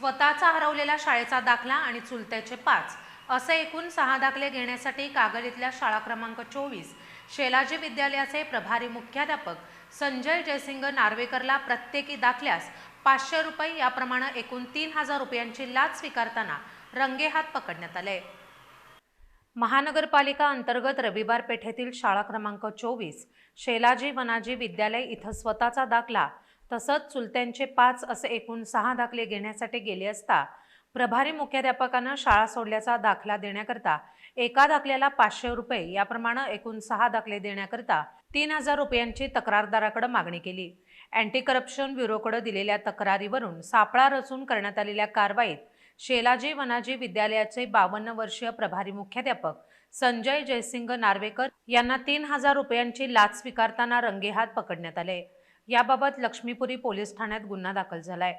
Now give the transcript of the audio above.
स्वतःचा हरवलेला शाळेचा दाखला आणि चुलत्याचे पाच असे एकूण सहा दाखले घेण्यासाठी कागल इथल्या शाळा क्रमांक चोवीस शेलाजी विद्यालयाचे प्रभारी मुख्याध्यापक संजय जयसिंग नार्वेकरला प्रत्येकी दाखल्यास पाचशे रुपये याप्रमाणे एकूण तीन हजार रुपयांची लाच स्वीकारताना रंगेहात पकडण्यात आले. महानगरपालिका अंतर्गत रविवार पेठेतील शाळा क्रमांक चोवीस शेलाजी वनाजी विद्यालय इथं स्वतःचा दाखला तसंच चुलत्यांचे पाच असे एकूण सहा दाखले घेण्यासाठी गेले असता प्रभारी मुख्याध्यापकानं शाळा सोडल्याचा दाखला देण्याकरता एका दाखल्याला पाचशे रुपये याप्रमाणे एकूण सहा दाखले देण्याकरता तीन हजार रुपयांची तक्रारदाराकडे मागणी केली. अँटी करप्शन ब्युरोकडे दिलेल्या तक्रारीवरून सापळा रचून करण्यात आलेल्या कारवाईत शेलाजी वनाजी विद्यालयाचे बावन्न वर्षीय प्रभारी मुख्याध्यापक संजय जयसिंग नार्वेकर यांना तीन हजार रुपयांची लाच स्वीकारताना रंगेहात पकडण्यात आले. याबाबत लक्ष्मीपुरी पोलीस ठाण्यात गुन्हा दाखल झालाय.